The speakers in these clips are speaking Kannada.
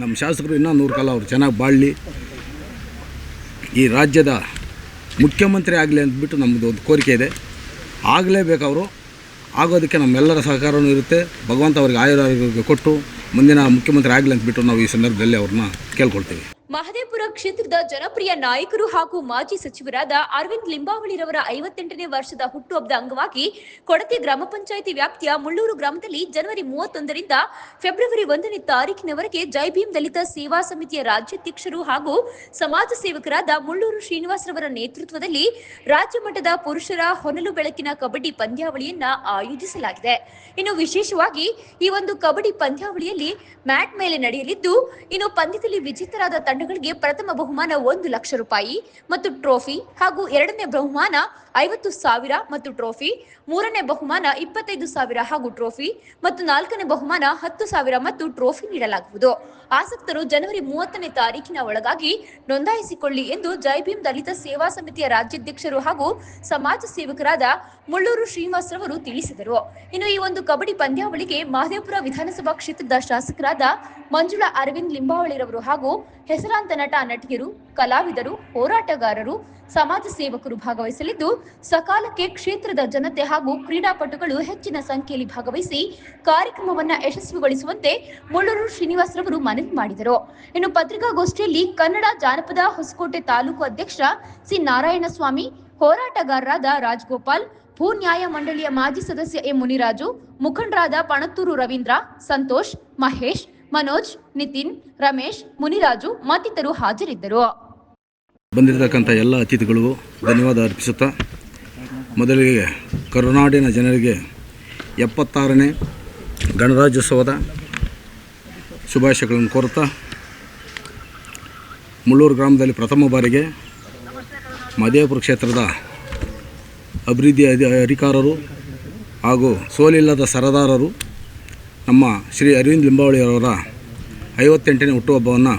ನಮ್ಮ ಶಾಸಕರು ಇನ್ನೂ ನೂರು ಕಾಲ ಅವರು ಚೆನ್ನಾಗಿ ಬಾಳಲಿ. ಈ ರಾಜ್ಯದ ಮುಖ್ಯಮಂತ್ರಿ ಆಗಲಿ ಅಂದ್ಬಿಟ್ಟು ನಮ್ಮದು ಒಂದು ಕೋರಿಕೆ ಇದೆ. ಆಗಲೇಬೇಕು ಅವರು. ಆಗೋದಕ್ಕೆ ನಮ್ಮೆಲ್ಲರ ಸಹಕಾರವೂ ಇರುತ್ತೆ. ಭಗವಂತ ಅವ್ರಿಗೆ ಆಯುರಾರೋಗ್ಯ ಕೊಟ್ಟು ಮುಂದಿನ ಮುಖ್ಯಮಂತ್ರಿ ಆಗಲಿ ಅಂದ್ಬಿಟ್ಟು ನಾವು ಈ ಸಂದರ್ಭದಲ್ಲಿ ಅವ್ರನ್ನ ಕೇಳ್ಕೊಳ್ತೀವಿ. ಮಹದೇವಪುರ ಕ್ಷೇತ್ರದ ಜನಪ್ರಿಯ ನಾಯಕರು ಹಾಗೂ ಮಾಜಿ ಸಚಿವರಾದ ಅರವಿಂದ್ ಲಿಂಬಾವಳಿರವರ ಐವತ್ತೆಂಟನೇ ವರ್ಷದ ಹುಟ್ಟುಹಬ್ಬದ ಅಂಗವಾಗಿ ಕೊಡತಿ ಗ್ರಾಮ ಪಂಚಾಯಿತಿ ವ್ಯಾಪ್ತಿಯ ಮುಳ್ಳೂರು ಗ್ರಾಮದಲ್ಲಿ ಜನವರಿ ಮೂವತ್ತೊಂದರಿಂದ ಫೆಬ್ರವರಿ ಒಂದನೇ ತಾರೀಕಿನವರೆಗೆ ಜೈಭೀಮ್ ದಲಿತ ಸೇವಾ ಸಮಿತಿಯ ರಾಜ್ಯಾಧ್ಯಕ್ಷರು ಹಾಗೂ ಸಮಾಜ ಸೇವಕರಾದ ಮುಳ್ಳೂರು ಶ್ರೀನಿವಾಸರವರ ನೇತೃತ್ವದಲ್ಲಿ ರಾಜ್ಯ ಮಟ್ಟದ ಪುರುಷರ ಹೊನಲು ಬೆಳಕಿನ ಕಬಡ್ಡಿ ಪಂದ್ಯಾವಳಿಯನ್ನ ಆಯೋಜಿಸಲಾಗಿದೆ. ಇನ್ನು ವಿಶೇಷವಾಗಿ ಈ ಒಂದು ಕಬಡ್ಡಿ ಪಂದ್ಯಾವಳಿಯಲ್ಲಿ ಮ್ಯಾಟ್ ಮೇಲೆ ನಡೆಯಲಿದ್ದು, ಇನ್ನು ಪಂದ್ಯದಲ್ಲಿ ವಿಜೇತರಾದ ತಂಡಗಳಿಗೆ ಪ್ರಥಮ ಬಹುಮಾನ ಒಂದು ಲಕ್ಷ ರೂಪಾಯಿ ಮತ್ತು ಟ್ರೋಫಿ ಹಾಗೂ ಎರಡನೇ ಬಹುಮಾನ ಐವತ್ತು ಸಾವಿರ ಮತ್ತು ಟ್ರೋಫಿ, ಮೂರನೇ ಬಹುಮಾನ ಇಪ್ಪತ್ತೈದು ಸಾವಿರ ಹಾಗೂ ಟ್ರೋಫಿ ಮತ್ತು ನಾಲ್ಕನೇ ಬಹುಮಾನ ಹತ್ತು ಸಾವಿರ ಮತ್ತು ಟ್ರೋಫಿ ನೀಡಲಾಗುವುದು. ಆಸಕ್ತರು ಜನವರಿ ಮೂವತ್ತನೇ ತಾರೀಕಿನ ಒಳಗಾಗಿ ನೋಂದಾಯಿಸಿಕೊಳ್ಳಿ ಎಂದು ಜೈಭೀಮ್ ದಲಿತ ಸೇವಾ ಸಮಿತಿಯ ರಾಜ್ಯಾಧ್ಯಕ್ಷರು ಹಾಗೂ ಸಮಾಜ ಸೇವಕರಾದ ಮುಳ್ಳೂರು ಶ್ರೀನಿವಾಸ್ ರವರು ತಿಳಿಸಿದರು. ಇನ್ನು ಈ ಒಂದು ಕಬಡ್ಡಿ ಪಂದ್ಯಾವಳಿಗೆ ಮಹದೇವಪುರ ವಿಧಾನಸಭಾ ಕ್ಷೇತ್ರದ ಶಾಸಕರಾದ ಮಂಜುಳಾ ಅರವಿಂದ್ ಲಿಂಬಾವಳಿರವರು ಹಾಗೂ ಹೆಸರಾಂತ ನಟ, ನಟಿಯರು, ಕಲಾವಿದರು, ಹೋರಾಟಗಾರರು, ಸಮಾಜ ಸೇವಕರು ಭಾಗವಹಿಸಲಿದ್ದು, ಸಕಾಲಕ್ಕೆ ಕ್ಷೇತ್ರದ ಜನತೆ ಹಾಗೂ ಕ್ರೀಡಾಪಟುಗಳು ಹೆಚ್ಚಿನ ಸಂಖ್ಯೆಯಲ್ಲಿ ಭಾಗವಹಿಸಿ ಕಾರ್ಯಕ್ರಮವನ್ನು ಯಶಸ್ವಿಗೊಳಿಸುವಂತೆ ಮುಳ್ಳೂರು ಶ್ರೀನಿವಾಸ್ ರವರು ಮನವಿ ಮಾಡಿದರು. ಇನ್ನು ಪತ್ರಿಕಾಗೋಷ್ಠಿಯಲ್ಲಿ ಕನ್ನಡ ಜಾನಪದ ಹೊಸಕೋಟೆ ತಾಲೂಕು ಅಧ್ಯಕ್ಷ ಸಿ ನಾರಾಯಣಸ್ವಾಮಿ, ಹೋರಾಟಗಾರರಾದ ರಾಜ್ಗೋಪಾಲ್ ಭೂ ನ್ಯಾಯ ಮಂಡಳಿಯ ಮಾಜಿ ಸದಸ್ಯ ಎ ಮುನಿರಾಜು, ಮುಖಂಡರಾದ ಪಣತ್ತೂರು ರವೀಂದ್ರ, ಸಂತೋಷ್, ಮಹೇಶ್ ಮನೋಜ್, ನಿತಿನ್, ರಮೇಶ್, ಮುನಿರಾಜು ಮತ್ತಿತರರು ಹಾಜರಿದ್ದರು. ಬಂದಿರತಕ್ಕಂಥ ಎಲ್ಲ ಅತಿಥಿಗಳಿಗೂ ಧನ್ಯವಾದ ಅರ್ಪಿಸುತ್ತಾ, ಮೊದಲಿಗೆ ಕರುನಾಡಿನ ಜನರಿಗೆ ಎಪ್ಪತ್ತಾರನೇ ಗಣರಾಜ್ಯೋತ್ಸವದ ಶುಭಾಶಯಗಳನ್ನು ಕೋರುತ್ತಾ, ಮುಳ್ಳೂರು ಗ್ರಾಮದಲ್ಲಿ ಪ್ರಥಮ ಬಾರಿಗೆ ಮದೇಪುರ ಕ್ಷೇತ್ರದ ಅಭಿವೃದ್ಧಿ ಅಧಿ, ಅಧಿಕಾರರು ಹಾಗೂ ಸೋಲಿಲ್ಲದ ಸರದಾರರು ನಮ್ಮ ಶ್ರೀ ಅರವಿಂದ್ ಲಿಂಬಾವಳಿಯವರ ಐವತ್ತೆಂಟನೇ ಹುಟ್ಟುಹಬ್ಬವನ್ನು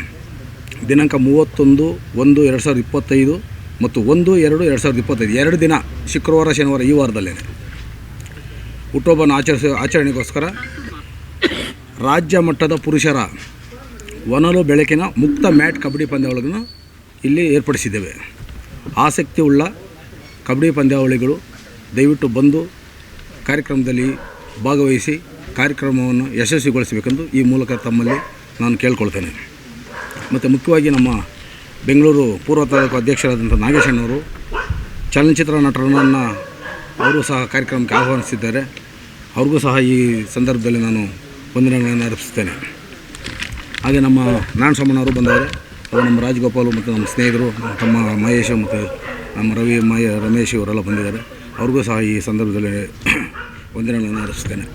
ದಿನಾಂಕ ಮೂವತ್ತೊಂದು, ಒಂದು, ಎರಡು ಸಾವಿರದ ಇಪ್ಪತ್ತೈದು ಮತ್ತು ಒಂದು, ಎರಡು ಎರಡು ಸಾವಿರದ ಇಪ್ಪತ್ತೈದು, ಎರಡು ದಿನ ಶುಕ್ರವಾರ, ಶನಿವಾರ ಈ ವಾರದಲ್ಲೇ ಹುಟ್ಟುಹಬ್ಬನ ಆಚರಿಸ, ಆಚರಣೆಗೋಸ್ಕರ ರಾಜ್ಯ ಮಟ್ಟದ ಪುರುಷರ ಒನಲು ಬೆಳಕಿನ ಮುಕ್ತ ಮ್ಯಾಟ್ ಕಬಡ್ಡಿ ಪಂದ್ಯಾವಳಿಗಳನ್ನು ಇಲ್ಲಿ ಏರ್ಪಡಿಸಿದ್ದೇವೆ. ಆಸಕ್ತಿ ಉಳ್ಳ ಕಬಡ್ಡಿ ಪಂದ್ಯಾವಳಿಗಳು ದಯವಿಟ್ಟು ಬಂದು ಕಾರ್ಯಕ್ರಮದಲ್ಲಿ ಭಾಗವಹಿಸಿ ಕಾರ್ಯಕ್ರಮವನ್ನು ಯಶಸ್ವಿಗೊಳಿಸಬೇಕೆಂದು ಈ ಮೂಲಕ ತಮ್ಮಲ್ಲಿ ನಾನು ಕೇಳ್ಕೊಳ್ತೇನೆ. ಮತ್ತು ಮುಖ್ಯವಾಗಿ ನಮ್ಮ ಬೆಂಗಳೂರು ಪೂರ್ವ ತಾಲೂಕು ಅಧ್ಯಕ್ಷರಾದಂಥ ನಾಗೇಶಣ್ಣವರು ಚಲನಚಿತ್ರ ನಟರನ್ನು ಅವರು ಸಹ ಕಾರ್ಯಕ್ರಮಕ್ಕೆ ಆಹ್ವಾನಿಸಿದ್ದಾರೆ. ಅವ್ರಿಗೂ ಸಹ ಈ ಸಂದರ್ಭದಲ್ಲಿ ನಾನು ವಂದನೆಗಳನ್ನು ಅರ್ಪಿಸ್ತೇನೆ. ಹಾಗೆ ನಮ್ಮ ನಾರಾಯಣ ಸೋಮಣ್ಣವರು ಬಂದವರು, ಅವರು ನಮ್ಮ ರಾಜಗೋಪಾಲ್ ಮತ್ತು ನಮ್ಮ ಸ್ನೇಹಿತರು, ತಮ್ಮ ಮಹೇಶ್ ಮತ್ತು ನಮ್ಮ ರವಿ ಮಹೇ ರಮೇಶ್ ಇವರೆಲ್ಲ ಬಂದಿದ್ದಾರೆ. ಅವ್ರಿಗೂ ಸಹ ಈ ಸಂದರ್ಭದಲ್ಲಿ ವಂದನೆಗಳನ್ನು ಅರ್ಪಿಸ್ತೇನೆ.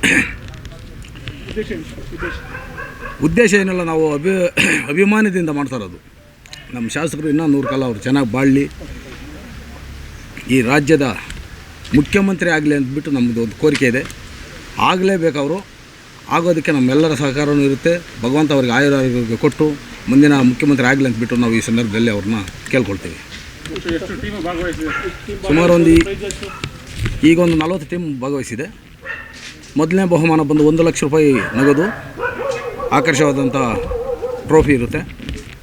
ಉದ್ದೇಶ ಏನಿಲ್ಲ, ನಾವು ಅಭಿ, ಅಭಿಮಾನದಿಂದ ಮಾಡ್ತಾ ಇರೋದು. ನಮ್ಮ ಶಾಸಕರು ಇನ್ನೂ ನೂರು ಕಾಲ ಅವರು ಚೆನ್ನಾಗಿ ಬಾಳಲಿ. ಈ ರಾಜ್ಯದ ಮುಖ್ಯಮಂತ್ರಿ ಆಗಲಿ ಅಂದ್ಬಿಟ್ಟು ನಮ್ಮದು ಒಂದು ಕೋರಿಕೆ ಇದೆ. ಆಗಲೇಬೇಕವರು ಆಗೋದಕ್ಕೆ ನಮ್ಮೆಲ್ಲರ ಸಹಕಾರವೂ ಇರುತ್ತೆ. ಭಗವಂತ ಅವ್ರಿಗೆ ಆಯುರ್ವೇದ ಕೊಟ್ಟು ಮುಂದಿನ ಮುಖ್ಯಮಂತ್ರಿ ಆಗಲಿ ಅಂದ್ಬಿಟ್ಟು ನಾವು ಈ ಸಂದರ್ಭದಲ್ಲಿ ಅವ್ರನ್ನ ಕೇಳ್ಕೊಳ್ತೀವಿ. ಸುಮಾರು ಒಂದು ಈಗ ಒಂದು ನಲವತ್ತು ಟೀಮ್ ಭಾಗವಹಿಸಿದೆ. ಮೊದಲನೇ ಬಹುಮಾನ ಬಂದು ಒಂದು ಲಕ್ಷ ರೂಪಾಯಿ ನಗದು. ಆಕರ್ಷವಾದಂಥ ಟ್ರೋಫಿ ಇರುತ್ತೆ.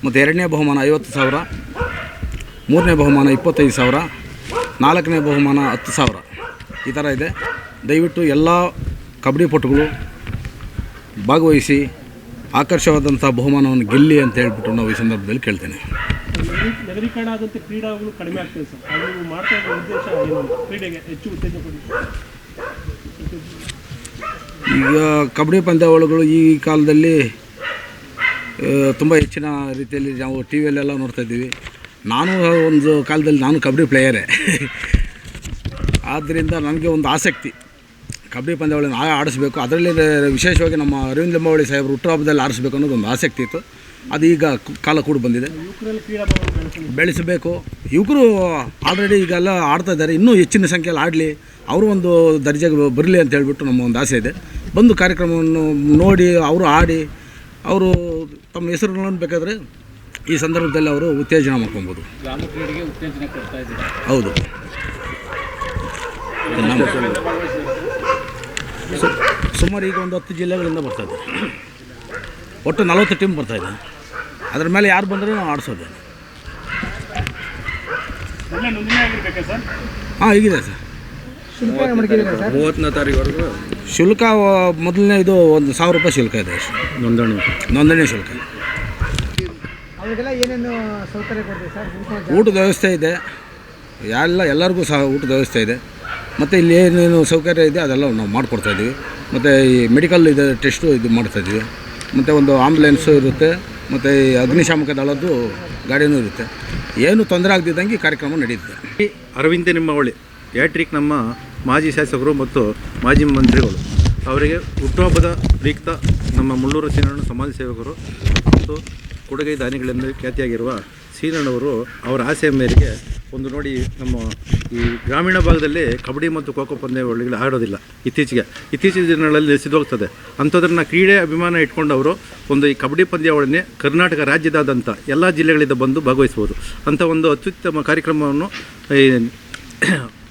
ಮತ್ತು ಎರಡನೇ ಬಹುಮಾನ ಐವತ್ತು ಸಾವಿರ, ಮೂರನೇ ಬಹುಮಾನ ಇಪ್ಪತ್ತೈದು ಸಾವಿರ, ನಾಲ್ಕನೇ ಬಹುಮಾನ ಹತ್ತು ಸಾವಿರ. ಈ ಥರ ಇದೆ. ದಯವಿಟ್ಟು ಎಲ್ಲ ಕಬಡ್ಡಿ ಪಟುಗಳು ಭಾಗವಹಿಸಿ ಆಕರ್ಷವಾದಂಥ ಬಹುಮಾನವನ್ನು ಗೆಲ್ಲಿ ಅಂತ ಹೇಳ್ಬಿಟ್ಟು ನಾವು ಈ ಸಂದರ್ಭದಲ್ಲಿ ಕೇಳ್ತೇನೆ? ಕ್ರೀಡೆಗೆ ಹೆಚ್ಚು ಈಗ ಕಬಡ್ಡಿ ಪಂದ್ಯಾವಳಿಗಳು ಈ ಕಾಲದಲ್ಲಿ ತುಂಬ ಹೆಚ್ಚಿನ ರೀತಿಯಲ್ಲಿ ನಾವು ಟಿ ವಿಯಲ್ಲೆಲ್ಲ ನೋಡ್ತಾ ಇದ್ದೀವಿ. ನಾನು ಒಂದು ಕಾಲದಲ್ಲಿ ನಾನು ಕಬಡ್ಡಿ ಪ್ಲೇಯರೇ ಆದ್ದರಿಂದ ನನಗೆ ಒಂದು ಆಸಕ್ತಿ. ಕಬಡ್ಡಿ ಪಂದ್ಯಾವಳಿ ನಾವೇ ಆಡಿಸ್ಬೇಕು. ಅದರಲ್ಲಿ ವಿಶೇಷವಾಗಿ ನಮ್ಮ ಅರವಿಂದ ಲಿಂಬಾವಳಿ ಸಾಹೇಬರು ಹುಟ್ಟುಹಬ್ಬದಲ್ಲಿ ಆಡಿಸ್ಬೇಕು ಅನ್ನೋದು ಒಂದು ಆಸಕ್ತಿ ಇತ್ತು. ಅದು ಈಗ ಕಾಲ ಕೂಡ ಬಂದಿದೆ. ಬೆಳೆಸಬೇಕು. ಯುವಕರು ಆಲ್ರೆಡಿ ಈಗೆಲ್ಲ ಆಡ್ತಾ ಇದ್ದಾರೆ. ಇನ್ನೂ ಹೆಚ್ಚಿನ ಸಂಖ್ಯೆಯಲ್ಲಿ ಆಡಲಿ. ಅವರು ಒಂದು ದರ್ಜೆಗೆ ಬರಲಿ ಅಂತ ಹೇಳಿಬಿಟ್ಟು ನಮ್ಮ ಒಂದು ಆಸೆ ಇದೆ. ಬಂದು ಕಾರ್ಯಕ್ರಮವನ್ನು ನೋಡಿ ಅವರು ಆಡಿ, ಅವರು ತಮ್ಮ ಹೆಸರುಗಳನ್ನು ಬೇಕಾದರೆ ಈ ಸಂದರ್ಭದಲ್ಲಿ ಅವರು ಉತ್ತೇಜನ ಮಾಡ್ಕೊಬೋದು. ಹೌದು. ಸುಮಾರು ಈಗ ಒಂದು ಹತ್ತು ಜಿಲ್ಲೆಗಳಿಂದ ಬರ್ತಾ ಇದೆ. ಒಟ್ಟು ನಲವತ್ತು ಟೀಮ್ ಬರ್ತಾ ಇದೆ. ಅದ್ರ ಮೇಲೆ ಯಾರು ಬಂದರೂ ನಾವು ಆಡಿಸೋದು. ಎಲ್ಲ ನೋಂದಣಿ ಆಗಿರ್ಬೇಕಾ ಸರ್? ಹಾಂ ಈಗಿದೆ ಸರ್. ಮೂವತ್ತನೇ ತಾರೀಕುವರೆಗೂ? ಶುಲ್ಕ ಮೊದಲನೇ ಇದು ಒಂದು ಸಾವಿರ ರೂಪಾಯಿ ಶುಲ್ಕ ಇದೆ ನೋಂದಣಿ. ನೋಂದಣಿ ಶುಲ್ಕ. ಅವ್ರಿಗೆಲ್ಲ ಏನೇನು ಸೌಕರ್ಯ ಕೊಡ್ತೀವಿ ಸರ್? ಗುಂಪು ಊಟದ ವ್ಯವಸ್ಥೆ ಇದೆ. ಎಲ್ಲ ಎಲ್ಲರಿಗೂ ಸಹ ಊಟದ ವ್ಯವಸ್ಥೆ ಇದೆ. ಮತ್ತು ಇಲ್ಲಿ ಏನೇನು ಸೌಕರ್ಯ ಇದೆ ಅದೆಲ್ಲ ನಾವು ಮಾಡಿಕೊಡ್ತಾಯಿದ್ದೀವಿ ಮತ್ತು ಈ ಮೆಡಿಕಲ್ ಇದು ಟೆಸ್ಟು ಇದು ಮಾಡ್ತಾಯಿದ್ದೀವಿ ಮತ್ತು ಒಂದು ಆಂಬುಲೆನ್ಸು ಇರುತ್ತೆ, ಮತ್ತು ಅಗ್ನಿಶಾಮಕ ದಳದ್ದು ಗಾಡಿನೂ ಇರುತ್ತೆ. ಏನು ತೊಂದರೆ ಆಗದಿದ್ದಂಗೆ ಕಾರ್ಯಕ್ರಮ ನಡೆಯುತ್ತೆ ಅರವಿಂದ ನಿಮ್ಮವಳಿ ಯಾಟ್ರಿಕ್ ನಮ್ಮ ಮಾಜಿ ಶಾಸಕರು ಮತ್ತು ಮಾಜಿ ಮಂತ್ರಿಗಳು, ಅವರಿಗೆ ಹುಟ್ಟುಹಬ್ಬದ ಪ್ರಯುಕ್ತ ನಮ್ಮ ಮುಳ್ಳೂರು ಸೀನಣ್ಣ ಸಮಾಜ ಸೇವಕರು ಮತ್ತು ಕೊಡುಗೈ ದಾನಿಗಳೆಂದು ಖ್ಯಾತಿಯಾಗಿರುವ ಸೀನಣ್ಣವರು ಅವರ ಆಸೆಯ ಮೇರೆಗೆ ಒಂದು ನೋಡಿ ನಮ್ಮ ಈ ಗ್ರಾಮೀಣ ಭಾಗದಲ್ಲಿ ಕಬಡ್ಡಿ ಮತ್ತು ಖೋಖೋ ಪಂದ್ಯಾವಳಿಗಳು ಆಡೋದಿಲ್ಲ. ಇತ್ತೀಚೆಗೆ, ಇತ್ತೀಚಿನ ದಿನಗಳಲ್ಲಿ ಸಿದ್ದೋಗ್ತದೆ ಅಂಥದ್ರನ್ನ ಕ್ರೀಡೆ ಅಭಿಮಾನ ಇಟ್ಕೊಂಡು ಅವರು ಒಂದು ಈ ಕಬಡ್ಡಿ ಪಂದ್ಯಾವಳಿನೇ ಕರ್ನಾಟಕ ರಾಜ್ಯದಾದಂಥ ಎಲ್ಲ ಜಿಲ್ಲೆಗಳಿಂದ ಬಂದು ಭಾಗವಹಿಸ್ಬೋದು ಅಂಥ ಒಂದು ಅತ್ಯುತ್ತಮ ಕಾರ್ಯಕ್ರಮವನ್ನು ಈ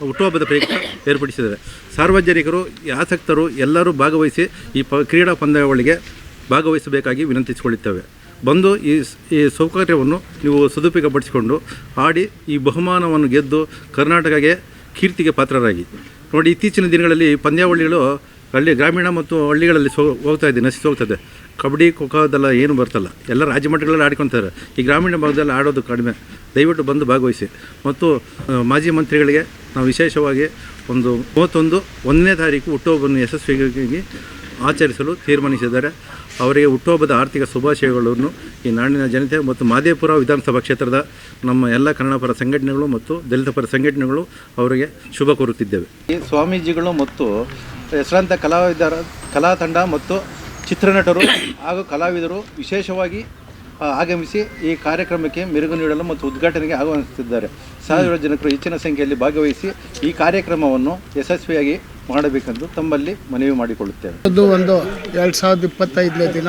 ಹುಟ್ಟುಹಬ್ಬದ ಪ್ರಯುಕ್ತ ಏರ್ಪಡಿಸಿದ್ದಾರೆ. ಸಾರ್ವಜನಿಕರು, ಆಸಕ್ತರು ಎಲ್ಲರೂ ಭಾಗವಹಿಸಿ ಈ ಪ, ಕ್ರೀಡಾ ಪಂದ್ಯಾವಳಿಗೆ ಭಾಗವಹಿಸಬೇಕಾಗಿ ವಿನಂತಿಸಿಕೊಳ್ಳುತ್ತೇವೆ. ಬಂದು ಈ ಈ ಸೌಕರ್ಯವನ್ನು ನೀವು ಸದುಪಯೋಗಪಡಿಸಿಕೊಂಡು ಆಡಿ ಈ ಬಹುಮಾನವನ್ನು ಗೆದ್ದು ಕರ್ನಾಟಕಕ್ಕೆ ಕೀರ್ತಿಗೆ ಪಾತ್ರರಾಗಿ. ನೋಡಿ, ಇತ್ತೀಚಿನ ದಿನಗಳಲ್ಲಿ ಪಂದ್ಯಾವಳಿಗಳು ಹಳ್ಳಿ ಗ್ರಾಮೀಣ ಮತ್ತು ಹಳ್ಳಿಗಳಲ್ಲಿ ಸೋ, ಹೋಗ್ತಾ ಇದೆ, ನಶಿಸಿ ಹೋಗ್ತದೆ ಕಬಡ್ಡಿ ಖೋಖೋದೆಲ್ಲ ಏನು ಬರ್ತಲ್ಲ. ಎಲ್ಲ ರಾಜ್ಯ ಮಟ್ಟಗಳಲ್ಲಿ ಆಡ್ಕೊತಾರೆ. ಈ ಗ್ರಾಮೀಣ ಭಾಗದಲ್ಲಿ ಆಡೋದು ಕಡಿಮೆ. ದಯವಿಟ್ಟು ಬಂದು ಭಾಗವಹಿಸಿ. ಮತ್ತು ಮಾಜಿ ಮಂತ್ರಿಗಳಿಗೆ ನಾವು ವಿಶೇಷವಾಗಿ ಒಂದು ಮೂವತ್ತೊಂದು, ಒಂದನೇ ತಾರೀಕು, ಹುಟ್ಟುಹಬ್ಬವನ್ನು ಯಶಸ್ವಿಯಾಗಿ ಆಚರಿಸಲು ತೀರ್ಮಾನಿಸಿದ್ದಾರೆ. ಅವರಿಗೆ ಹುಟ್ಟುಹಬ್ಬದ ಆರ್ಥಿಕ ಶುಭಾಶಯಗಳನ್ನು ಈ ನಾಡಿನ ಜನತೆ ಮತ್ತು ಮಾದೇಪುರ ವಿಧಾನಸಭಾ ಕ್ಷೇತ್ರದ ನಮ್ಮ ಎಲ್ಲ ಕನ್ನಡ ಪರ ಸಂಘಟನೆಗಳು ಮತ್ತು ದಲಿತ ಪರ ಸಂಘಟನೆಗಳು ಅವರಿಗೆ ಶುಭ ಕೋರುತ್ತಿದ್ದೇವೆ. ಈ ಸ್ವಾಮೀಜಿಗಳು ಮತ್ತು ಹೆಸರಾಂತ ಕಲಾವಿದರ ಕಲಾ ತಂಡ ಮತ್ತು ಚಿತ್ರನಟರು ಹಾಗೂ ಕಲಾವಿದರು ವಿಶೇಷವಾಗಿ ಆಗಮಿಸಿ ಈ ಕಾರ್ಯಕ್ರಮಕ್ಕೆ ಮೆರುಗು ನೀಡಲು ಮತ್ತು ಉದ್ಘಾಟನೆಗೆ ಆಗಮಿಸುತ್ತಿದ್ದಾರೆ ಸಾವಿರ ಜನರು ಹೆಚ್ಚಿನ ಸಂಖ್ಯೆಯಲ್ಲಿ ಭಾಗವಹಿಸಿ ಈ ಕಾರ್ಯಕ್ರಮವನ್ನು ಯಶಸ್ವಿಯಾಗಿ ಮಾಡಬೇಕೆಂದು ತಮ್ಮಲ್ಲಿ ಮನವಿ ಮಾಡಿಕೊಳ್ಳುತ್ತೇವೆ. ಅದು ಒಂದು ಎರಡು ಸಾವಿರದ ಇಪ್ಪತ್ತೈದನೇ ದಿನ.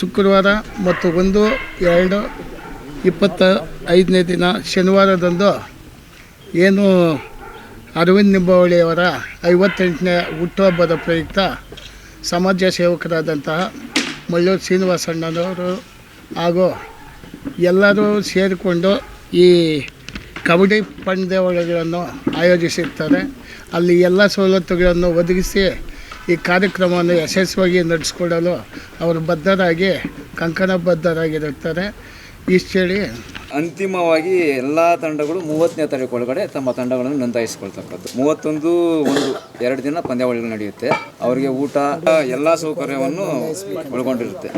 ಶುಕ್ರವಾರ ಮತ್ತು ಒಂದು ಎರಡು ಇಪ್ಪತ್ತ ಐದನೇ ದಿನ ಶನಿವಾರದಂದು ಏನು ಅರವಿಂದ್ ನಿಂಬಾವಳಿಯವರ ಐವತ್ತೆಂಟನೇ ಹುಟ್ಟುಹಬ್ಬದ ಪ್ರಯುಕ್ತ ಸಮಾಜ ಸೇವಕರಾದಂತಹ ಮಳ್ಳೂರು ಶ್ರೀನಿವಾಸಣ್ಣನವರು ಹಾಗೂ ಎಲ್ಲರೂ ಸೇರಿಕೊಂಡು ಈ ಕಬಡ್ಡಿ ಪಂದ್ಯಾವಳಿಗಳನ್ನು ಆಯೋಜಿಸಿರ್ತಾರೆ. ಅಲ್ಲಿ ಎಲ್ಲ ಸವಲತ್ತುಗಳನ್ನು ಒದಗಿಸಿ ಈ ಕಾರ್ಯಕ್ರಮವನ್ನು ಯಶಸ್ವಿಯಾಗಿ ನಡೆಸ್ಕೊಡಲು ಅವರು ಬದ್ಧರಾಗಿ, ಕಂಕಣಬದ್ಧರಾಗಿರುತ್ತಾರೆ. ಇಷ್ಟು ಹೇಳಿ. ಅಂತಿಮವಾಗಿ ಎಲ್ಲ ತಂಡಗಳು ಮೂವತ್ತನೇ ತಾರೀಕು ಒಳಗಡೆ ತಮ್ಮ ತಂಡಗಳನ್ನು ನೋಂದಾಯಿಸಿಕೊಳ್ತಕ್ಕದ್ದು ಮೂವತ್ತೊಂದು, ಒಂದು, ಎರಡು ದಿನ ಪಂದ್ಯಾವಳಿಗಳು ನಡೆಯುತ್ತೆ. ಅವರಿಗೆ ಊಟ, ಎಲ್ಲ ಸೌಕರ್ಯವನ್ನು ಒಳಗೊಂಡಿರುತ್ತೆ.